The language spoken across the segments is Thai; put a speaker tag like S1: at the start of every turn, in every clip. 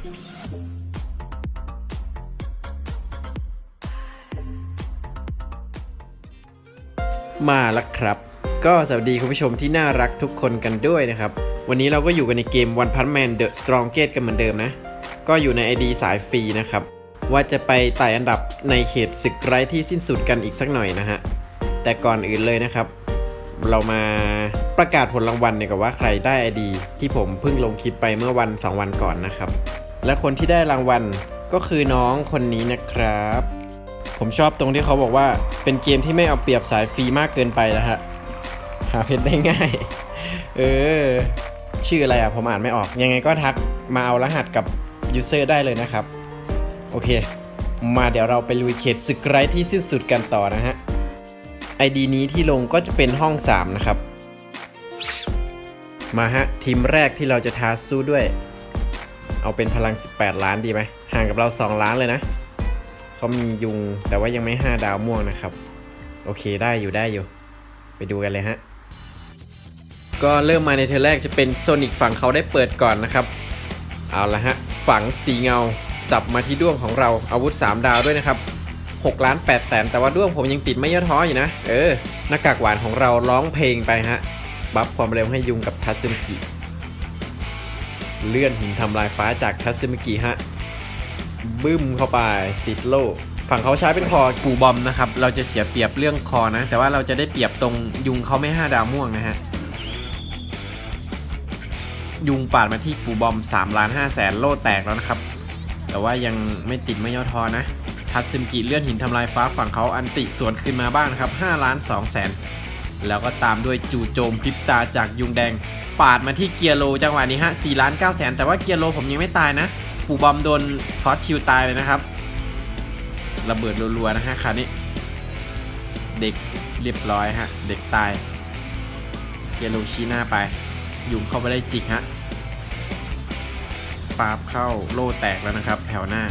S1: มาแล้วครับ ก็สวัสดีคุณผู้ชมที่น่ารักทุกคนกันด้วยนะครับ วันนี้เราก็อยู่กันในเกม One Punch Man The Strongest กันเหมือนเดิมนะ ก็อยู่ใน ID สายฟรีนะครับ ว่าจะไปไต่อันดับในเขตศึกไร้ที่สิ้นสุดกันอีกสักหน่อยนะฮะ แต่ก่อนอื่นเลยนะครับ เรามาประกาศผลรางวัลเนี่ยกับว่าใครได้ ID ที่ผมเพิ่งลงคลิปไปเมื่อวัน 2 วันก่อนนะครับ และคนที่ได้รางวัลก็คือน้องคนนี้นะครับ ผมชอบตรงที่เขาบอกว่าเป็นเกมที่ไม่เอาเปรียบสายฟรีมากเกินไปนะฮะหาเพชรได้ง่าย เออ ชื่ออะไรอะผมอ่านไม่ออก ยังไงก็ทักมาเอารหัสกับยูเซอร์ได้เลยนะครับ โอเค มาเดี๋ยวเราไปลุยเขตศึกไร้ที่สิ้นสุดกันต่อนะฮะ ID นี้ที่ลงก็จะเป็นห้อง 3 นะครับ มาฮะ ทีมแรกที่เราจะท้าสู้ด้วย เอาเป็นพลัง 18 ล้านดีไหมห่างกับเรา 2 ล้านเลยนะเขามียุงแต่ว่ายังไม่ 5 ดาวม่วงนะครับ โอเคได้อยู่ได้อยู่ ไปดูกันเลยฮะ ก็เริ่มมาในเทอร์แรกจะเป็นโซนิกฝั่งเขาได้เปิดก่อนนะครับ เอาละฮะ ฝังสีเงา สับมาที่ด้วงของเราอาวุธ 3 ดาวด้วยนะครับ6ล้าน8แสนแต่ว่าด้วงผมยังติดไม่ย่อท้ออยู่นะ เออหน้ากากหวานของเราร้องเพลงไปฮะ บัฟความเร็วให้ยุงกับทัตซึมิกิ เลื่อนหินทำลายฟ้าจากทัตซึมิกิฮะบึ้มเข้าไปติดโล่ฝั่งเขาใช้เป็นคอกูบอมนะครับ เราจะเสียเปรียบเรื่องคอนะ แต่ว่าเราจะได้เปรียบตรงยุงเขาไม่5ดาวม่วงนะฮะ ยุงปาดมาที่กูบอม3ล้าน5แสนโล่แตกแล้วนะครับ แต่ว่ายังไม่ติดไม่ย่อท้อนะ ทัตซึมกิเลื่อนหินทำลายฟ้าฝั่งเขาอันติสวนขึ้นมาบ้างนครับ5ล้าน2แสนแล้วก็ตามด้วยจู่โจมพริบตาจากยุงแดง ปาดมาที่เกียร์โลจังหวะนี้ฮะ4ล้าน9แสนแต่ว่าเกียร์โลผมยังไม่ตายนะปูบอมโดนฟอสชิวตายเลยนะครับ ระเบิดรัวๆนะฮะคราวนี้ เด็กเรียบร้อยฮะ เด็กตาย เกียร์โลชี้หน้าไป ยุงเข้าไปได้จิกฮะปาบเข้าโล่แตกแล้วนะครับ แถวหน้า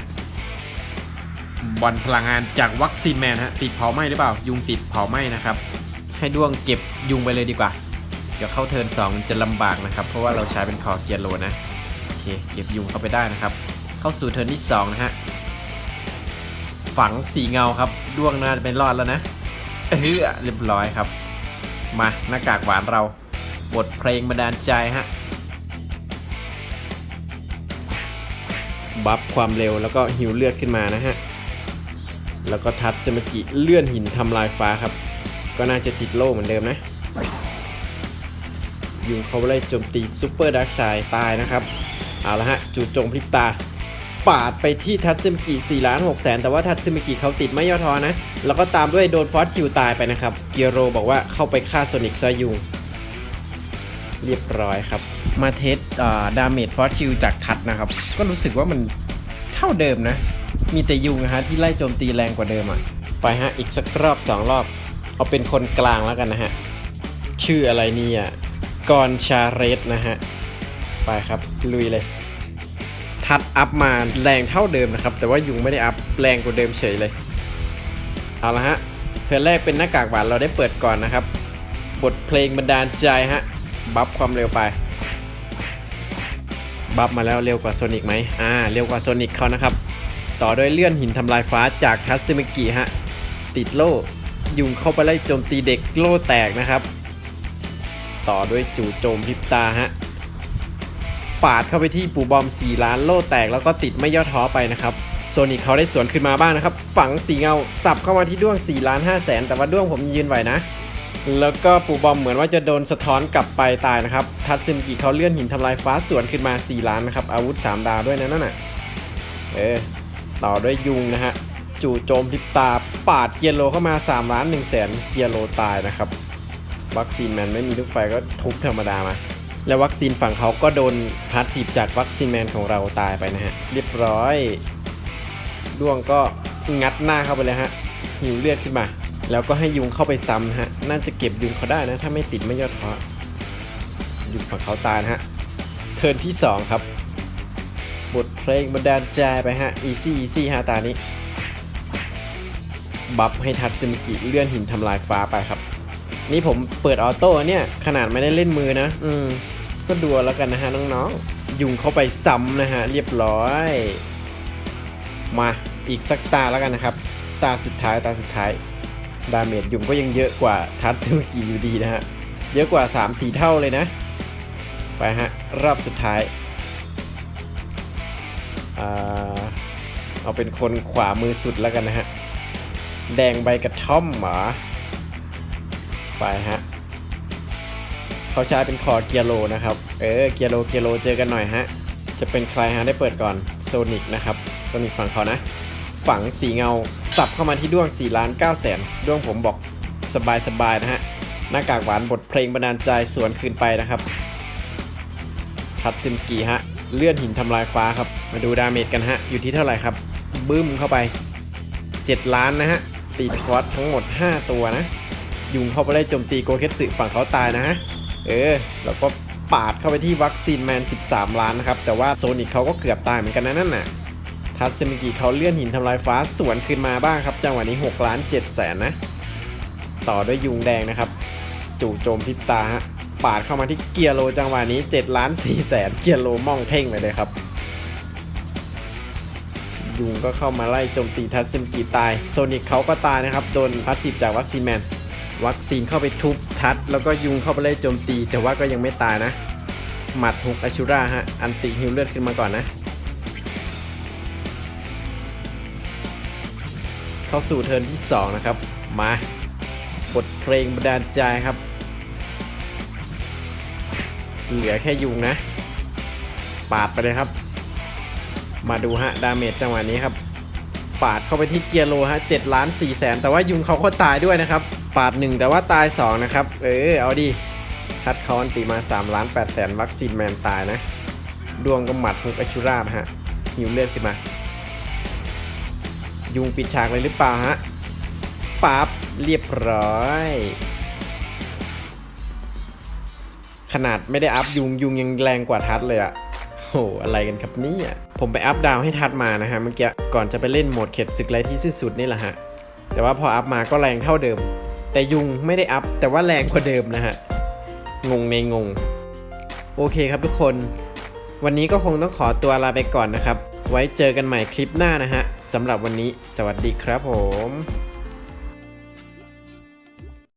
S1: บอลพลังงานจากวัคซีนแมนฮะติดเผาไหม้หรือเปล่า ยุงติดเผาไหม้นะครับ ให้ด้วงเก็บยุงไปเลยดีกว่า เดี๋ยวเข้าเทิร์น2มันจะลำบากนะครับ เพราะว่าเราใช้เป็นคอเกียร์โลนะ โอเค เก็บยุงเข้าไปได้นะครับ เข้าสู่เทิร์นที่ 2 นะฮะ ฝังสีเงาครับ ด้วงน่าจะเป็นรอดแล้วนะ เออเรียบร้อยครับ มาหน้ากากหวานเรา บทเพลงบันดาลใจฮะ บัฟความเร็วแล้วก็หิวเลือดขึ้นมานะฮะ แล้วก็ทัดเซมากิเลื่อนหินทำลายฟ้าครับ ก็น่าจะติดโล่เหมือนเดิมนะ ยุงเขาไล่โจมตีซูเปอร์ดักชายตายนะครับ เอาละฮะจู่โจมพริบตา ปาดไปที่ทัตซึมิกิ4ล้าน6แสนแต่ว่าทัตซึมกิเขาติดไม่ย่อท้อนะ แล้วก็ตามด้วยโดนฟอสคิวตายไปนะครับ เกียโรบอกว่าเข้าไปฆ่าโซนิกซะยุงเรียบร้อยครับ มาเทสดาเมจฟอสชิลจากทัดนะครับ ก็รู้สึกว่ามันเท่าเดิมนะ มีแต่ยุงนะฮะที่ไล่โจมตีแรงกว่าเดิมอะ ไปฮะ อีกสักรอบ 2 รอบ เอาเป็นคนกลางแล้วกันนะฮะ ชื่ออะไรเนี่ย กอนชาเรสนะฮะ ไปครับ ลุยเลย ทัดอัพมาแรงเท่าเดิมนะครับ แต่ว่ายุงไม่ได้อัพแรงกว่าเดิมเฉยเลย เอาละฮะเพื่อแรกเป็นหน้ากากหวานเราได้เปิดก่อนนะครับ บทเพลงบันดาลใจฮะ บัฟความเร็วไป บัฟมาแล้วเร็วกว่าโซนิกไหมอ่า เร็วกว่าโซนิกเขานะครับ ต่อด้วยเลื่อนหินทำลายฟ้าจากทัสซิมิกิฮะ ติดโล่ยุงเข้าไปไล่โจมตีเด็กโล่แตกนะครับ ต่อด้วยจู่โจมพิบตาฮะ ปาดเข้าไปที่ปูบอม 4 ล้านโล่แตกแล้วก็ติดไม่ย่อท้อไปนะครับโซนิกเขาได้สวนขึ้นมาบ้างนะครับ ฝังสีเงา สับเข้ามาที่ด้วง4ล้าน5แสนแต่ว่าด้วงผมยืนไหวนะ แล้วก็ปูบอมเหมือนว่าจะโดนสะท้อนกลับไปตายนะครับ ทัตซึมกิเขาเลื่อนหินทำลายฟ้าสวนขึ้นมา 4 ล้านนะครับ อาวุธ 3 ดาวด้วยนะนั่นน่ะ เออ ต่อด้วยยุงนะฮะ จู่โจมพิบตา ปาดเกียร์โลเข้ามา 3 ล้าน1แสนเกียร์โลตายนะครับ วัคซีนแมนไม่มีลูกไฟก็ทุบธรรมดามา และวัคซีนฝั่งเขาก็โดนพาร์ทีฟจากวัคซีนแมนของเราตายไปนะฮะ เรียบร้อยด้วงก็งัดหน้าเข้าไปเลยฮะหิวเลือดขึ้นมา แล้วก็ให้ยุงเข้าไปซ้ำฮะ น่าจะเก็บยุงเขาได้นะ ถ้าไม่ติดไม่ยอดท้อยุงฝั่งเขาตายนะฮะเทิร์นที่ 2 ครับ บทเพลงบันดาลใจไปฮะอีซี่อีซี่ฮะตานี้ บัฟให้ทัตซึมิกิเลื่อนหินทำลายฟ้าไปครับ นี่ผมเปิดออโต้เนี่ย ขนาดไม่ได้เล่นมือนะ อืม ก็ดูเอาแล้วกันนะฮะน้องยุงเข้าไปซ้ำนะฮะ เรียบร้อย มาอีกสักตาแล้วกันนะครับ ตาสุดท้ายตาสุดท้าย ดาเมจยุงก็ยังเยอะกว่าทัตซึมกิอยู่ดีนะฮะ เยอะกว่า 3-4 เท่าเลยนะ ไปฮะ รอบสุดท้ายอ่าเอาเป็นคนขวามือสุดแล้วกันนะฮะ แดงใบกระท่อมเหรอ ไปฮะเขาใช้เป็นคอเกียร์โลนะครับ เออเกียร์โลเกียร์โลเจอกันหน่อยฮะ จะเป็นใครฮะได้เปิดก่อนโซนิกนะครับโซนิกฝั่งเขานะ ฝังสีเงาสับเข้ามาที่ด้วง4ล้าน9แสนด้วงผมบอกสบายสบายๆนะฮะ หน้ากากหวานบทเพลงบันดาลใจสวนคืนไปนะครับทัดซิมกีฮะ เลื่อนหินทำลายฟ้าครับ มาดูดาเมจกันฮะ อยู่ที่เท่าไหร่ครับ บึ้มเข้าไป 7 ล้านนะฮะ ตีคอร์สทั้งหมด 5 ตัวนะ ยุงเข้าไปไล่โจมตีโกเคสสึฝั่งเขาตายนะฮะเออ แล้วก็ปาดเข้าไปที่วัคซีนแมน 13 ล้านนะครับ แต่ว่าโซนิกเขาก็เกือบตายเหมือนกันนะนั่นน่ะ ทัตเซมิกิเขาเลื่อนหินทำลายฟ้าสวนคืนมาบ้างครับ จังหวะนี้ 6 ล้าน7แสนนะ ต่อด้วยยุงแดงนะครับ จู่โจมพิตาฮะ ปาดเข้ามาที่เกียร์โลจังหวะนี้ 7 ล้าน4แสนเกียร์โลมองเพ่งไปเลยครับ ยุงก็เข้ามาไล่โจมตีทัตซึมกิตาย โซนิกเขาก็ตายนะครับ โดนพัสซีฟจากวัคซีนแมน วัคซีนเข้าไปทุบทัด แล้วก็ยุงเข้าไปไล่โจมตี แต่ว่าก็ยังไม่ตายนะ หมัดฮุกอาชูราฮะ อันติฮิวเลือดขึ้นมาก่อนนะ เข้าสู่เทิร์นที่ 2 นะครับ มาบทเพลงบันดาลใจครับ เหลือแค่ยุงนะ ปาดไปเลยครับ มาดูฮะ ดาเมจจังหวะนี้ครับ ปาดเข้าไปที่เกียร์โลฮะ7ล้าน4แสนแต่ว่ายุงเขาก็ตายด้วยนะครับ ปาด1แต่ว่าตาย2นะครับ เออเอาดิคัดเขาอันตีมา3ล้าน8แสนวัคซีนแมนตายนะ ดวงก็หมัดฮุกอชูราฮะหิวเลือดขึ้นมา ยุงปิดฉากเลยหรือเปล่าฮะปั๊บเรียบร้อย ขนาดไม่ได้อัพยุงยุงยังแรงกว่าทัดเลยอะโหอะไรกันครับเนี่ยผมไปอัพดาวให้ทัดมานะฮะเมื่อกี้ก่อนจะไปเล่นโหมดเข็ดศึกไรที่สิ้นสุดนี่แหละฮะแต่ว่าพออัพมาก็แรงเท่าเดิม แต่ยุงไม่ได้อัพแต่ว่าแรงกว่าเดิมนะฮะ งงในงง โอเคครับทุกคน วันนี้ก็คงต้องขอตัวลาไปก่อนนะครับ ไว้เจอกันใหม่คลิปหน้านะฮะสำหรับวันนี้ สวัสดีครับผม